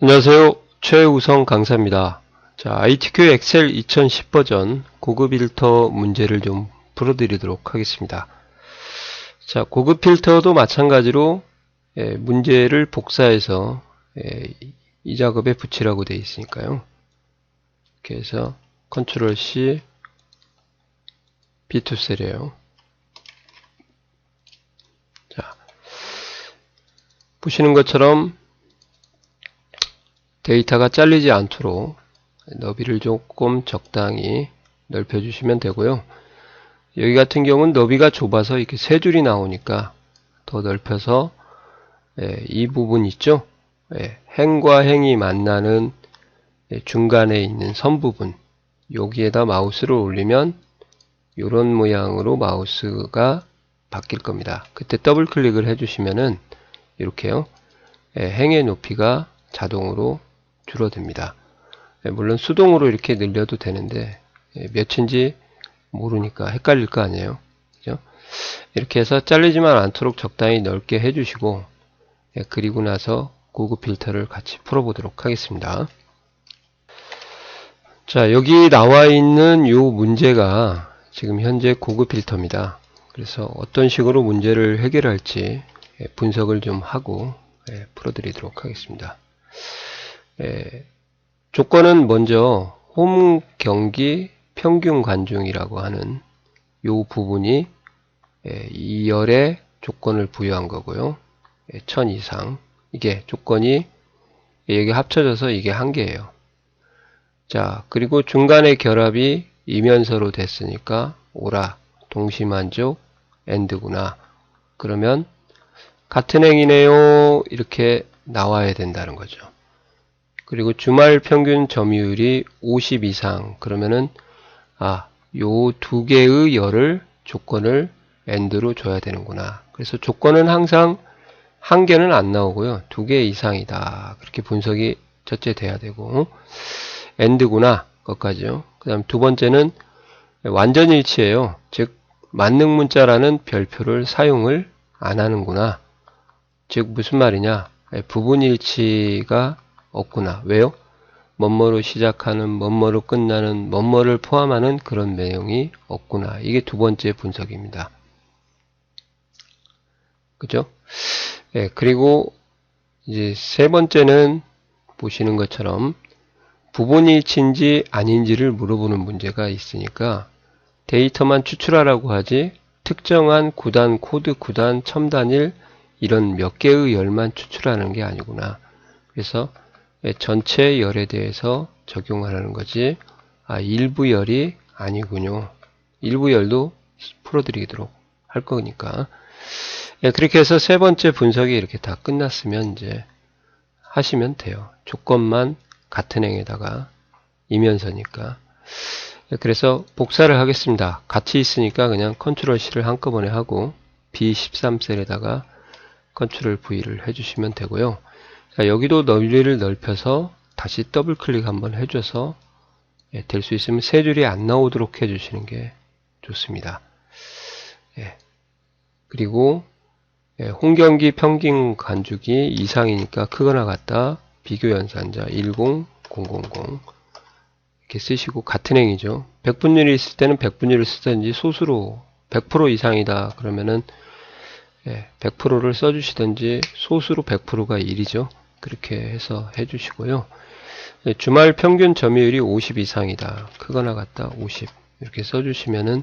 안녕하세요. 최우성 강사입니다. 자, ITQ 엑셀 2010 버전 고급 필터 문제를 좀 풀어드리도록 하겠습니다. 자, 고급 필터도 마찬가지로 예, 문제를 복사해서 예, 이 작업에 붙이라고 되어 있으니까요. 이렇게 해서 컨트롤 C B2 셀이에요. 자, 보시는 것처럼 데이터가 잘리지 않도록 너비를 조금 적당히 넓혀 주시면 되고요. 여기 같은 경우는 너비가 좁아서 이렇게 세 줄이 나오니까 더 넓혀서 예, 이 부분 있죠? 예, 행과 행이 만나는 예, 중간에 있는 선 부분 여기에다 마우스를 올리면 이런 모양으로 마우스가 바뀔 겁니다. 그때 더블 클릭을 해주시면은 이렇게요. 예, 행의 높이가 자동으로 줄어듭니다. 예, 물론 수동으로 이렇게 늘려도 되는데 예, 몇인지 모르니까 헷갈릴 거 아니에요. 그죠? 이렇게 해서 잘리지만 않도록 적당히 넓게 해주시고 예, 그리고 나서 고급 필터를 같이 풀어보도록 하겠습니다. 자 여기 나와 있는 이 문제가 지금 현재 고급 필터입니다. 그래서 어떤 식으로 문제를 해결할지 분석을 좀 하고 풀어드리도록 하겠습니다. 예, 조건은 먼저 홈 경기 평균 관중이라고 하는 요 부분이 예, 2열의 조건을 부여한 거고요. 예, 1000 이상 이게 조건이 여기 합쳐져서 이게 한 개예요. 자 그리고 중간에 결합이 이면서로 됐으니까 오라 동시만족 엔드구나 그러면 같은 행이네요 이렇게 나와야 된다는 거죠. 그리고 주말 평균 점유율이 50 이상 그러면은 아, 요 두 개의 열을 조건을 AND로 줘야 되는구나. 그래서 조건은 항상 한 개는 안 나오고요. 두 개 이상이다. 그렇게 분석이 첫째 돼야 되고 AND구나. 것까지요. 그 다음 두 번째는 완전 일치예요. 즉 만능 문자라는 별표를 사용을 안 하는구나. 즉 무슨 말이냐? 부분 일치가 없구나. 왜요? 뭐뭐로 시작하는, 뭐뭐로 끝나는, 뭐뭐를 포함하는 그런 내용이 없구나. 이게 두 번째 분석입니다. 그죠? 예, 그리고 이제 세 번째는 보시는 것처럼 부분일치인지 아닌지를 물어보는 문제가 있으니까 데이터만 추출하라고 하지 특정한 구단, 코드 구단, 첨단일 이런 몇 개의 열만 추출하는 게 아니구나. 그래서 예, 전체 열에 대해서 적용하라는 거지 아 일부 열이 아니군요. 일부 열도 풀어드리도록 할 거니까. 예, 그렇게 해서 세 번째 분석이 이렇게 다 끝났으면 이제 하시면 돼요. 조건만 같은 행에다가 이면서니까. 예, 그래서 복사를 하겠습니다. 같이 있으니까 그냥 컨트롤 C를 한꺼번에 하고 B13셀에다가 컨트롤 V를 해주시면 되고요 자, 여기도 넓이를 넓혀서 다시 더블 클릭 한번 해줘서 예, 될 수 있으면 세 줄이 안 나오도록 해주시는 게 좋습니다. 예, 그리고 예, 홍경기 평균 간주기 이상이니까 크거나 같다 비교 연산자 10, 000 이렇게 쓰시고 같은 행이죠. 100분율이 있을 때는 100분율을 쓰든지 소수로 100% 이상이다 그러면은 100%를 써주시든지 소수로 100%가 1이죠. 그렇게 해서 해주시고요. 네, 주말 평균 점유율이 50 이상이다. 크거나 같다. 50 이렇게 써주시면은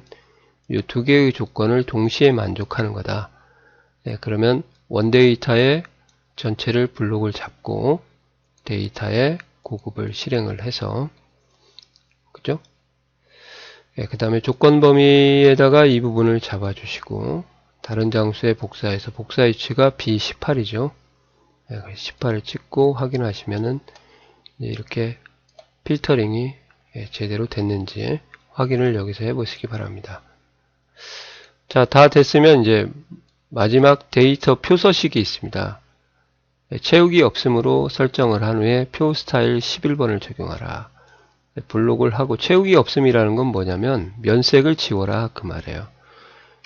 이 두 개의 조건을 동시에 만족하는 거다. 네, 그러면 원데이터의 전체를 블록을 잡고 데이터의 고급을 실행을 해서 그죠? 네, 그 다음에 조건 범위에다가 이 부분을 잡아주시고 다른 장수에 복사해서 복사 위치가 B18이죠. 18을 찍고 확인하시면은 이렇게 필터링이 예, 제대로 됐는지 확인을 여기서 해 보시기 바랍니다. 자, 다 됐으면 이제 마지막 데이터 표 서식이 있습니다. 예, 채우기 없음으로 설정을 한 후에 표 스타일 11번을 적용하라. 예, 블록을 하고 채우기 없음이라는 건 뭐냐면 면색을 지워라 그 말이에요.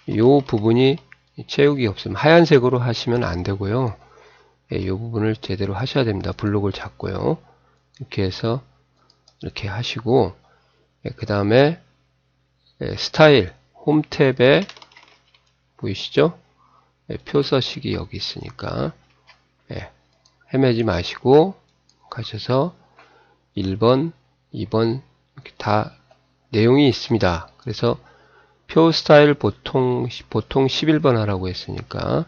이 부분이 채우기 없음 하얀색으로 하시면 안 되고요. 예, 이 부분을 제대로 하셔야 됩니다. 블록을 잡고요. 이렇게 해서 이렇게 하시고 그 다음에 예, 스타일 홈 탭에 보이시죠? 예, 표 서식이 여기 있으니까 예, 헤매지 마시고 가셔서 1번, 2번 이렇게 다 내용이 있습니다. 그래서 표 스타일 보통 보통 11번 하라고 했으니까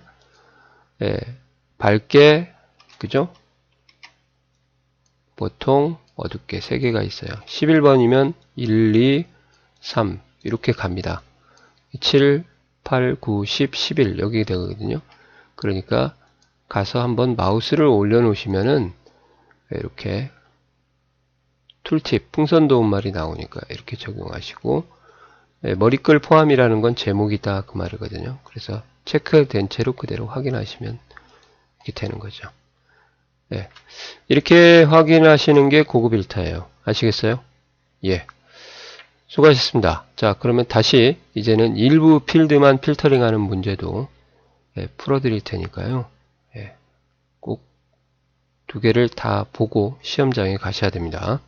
예, 밝게 그죠? 보통 어둡게 3개가 있어요. 11번이면 1, 2, 3 이렇게 갑니다. 7, 8, 9, 10, 11 여기 되거든요. 그러니까 가서 한번 마우스를 올려 놓으시면은 이렇게 툴팁 풍선 도움말이 나오니까 이렇게 적용하시고 예, 머리끌 포함이라는 건 제목이다 그 말이거든요. 그래서 체크된 채로 그대로 확인하시면 이렇게 되는 거죠. 예, 이렇게 확인하시는 게 고급 일타예요. 아시겠어요? 예. 수고하셨습니다. 자, 그러면 다시 이제는 일부 필드만 필터링하는 문제도 예, 풀어드릴 테니까요. 예, 꼭 두 개를 다 보고 시험장에 가셔야 됩니다.